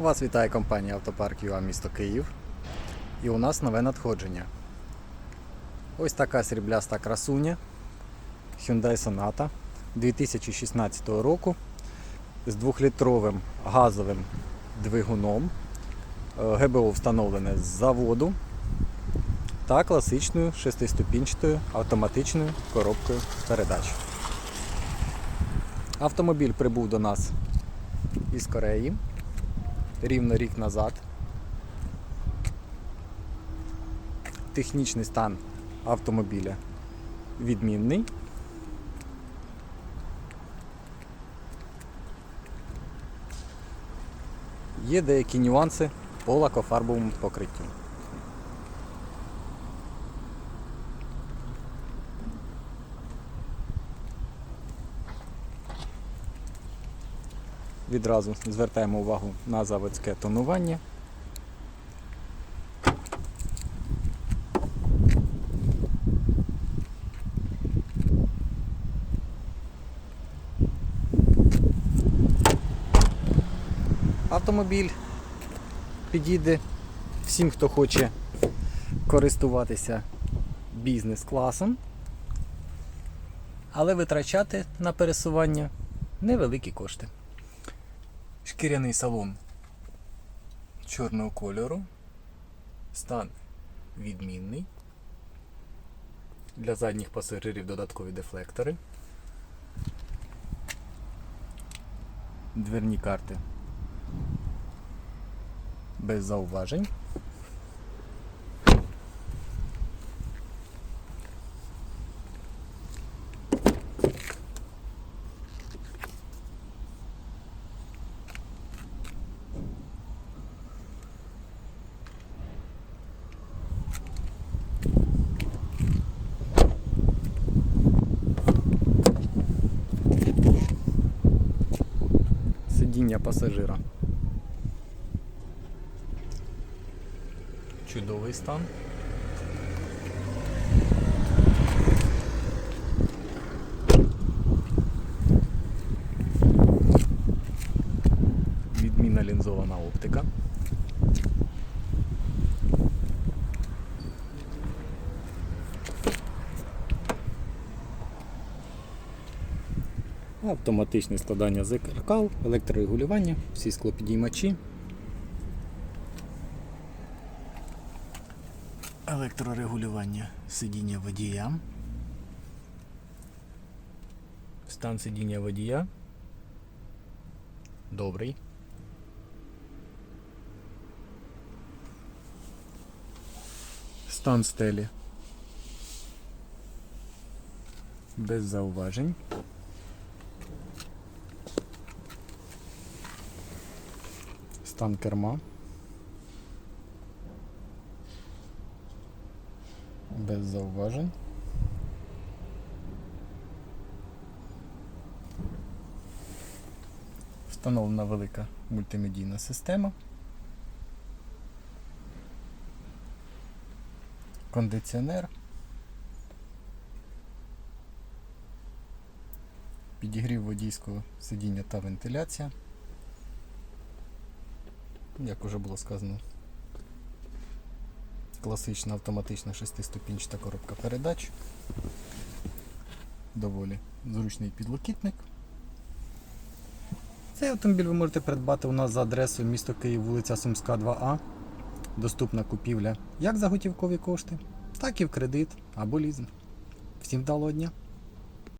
Вас вітає компанія Автопарк ЮА місто Київ. І у нас нове надходження. Ось така срібляста красуня Hyundai Sonata 2016 року з 2-літровим газовим двигуном. Е, ГБО встановлене з заводу та класичною шестиступінчатою автоматичною коробкою передач. Автомобіль прибув до нас із Кореї рівно рік назад. Технічний стан автомобіля відмінний. Є деякі нюанси по лакофарбовому покриттю. Відразу звертаємо увагу на заводське тонування. Автомобіль підійде всім, хто хоче користуватися бізнес-класом, але витрачати на пересування невеликі кошти. Шкіряний салон чорного кольору. Стан відмінний. Для задніх пасажирів додаткові дефлектори. Дверні карти без зауважень. Сидіння пасажира. Чудовий стан. Відмінна лінзована оптика. Автоматичне складання зеркал, електрорегулювання, всі склопідіймачі. Електрорегулювання сидіння водія. Стан сидіння водія. Добрий. Стан стелі. Без зауважень. Стан керма. Без зауважень. Встановлена велика мультимедійна система. Кондиціонер. Підігрів водійського сидіння та вентиляція. Як уже було сказано, класична автоматична шестиступінчата коробка передач. Доволі зручний підлокітник. Цей автомобіль ви можете придбати у нас за адресою місто Київ, вулиця Сумська, 2А. Доступна купівля як за готівкові кошти, так і в кредит або лізинг. Всім вдалого дня!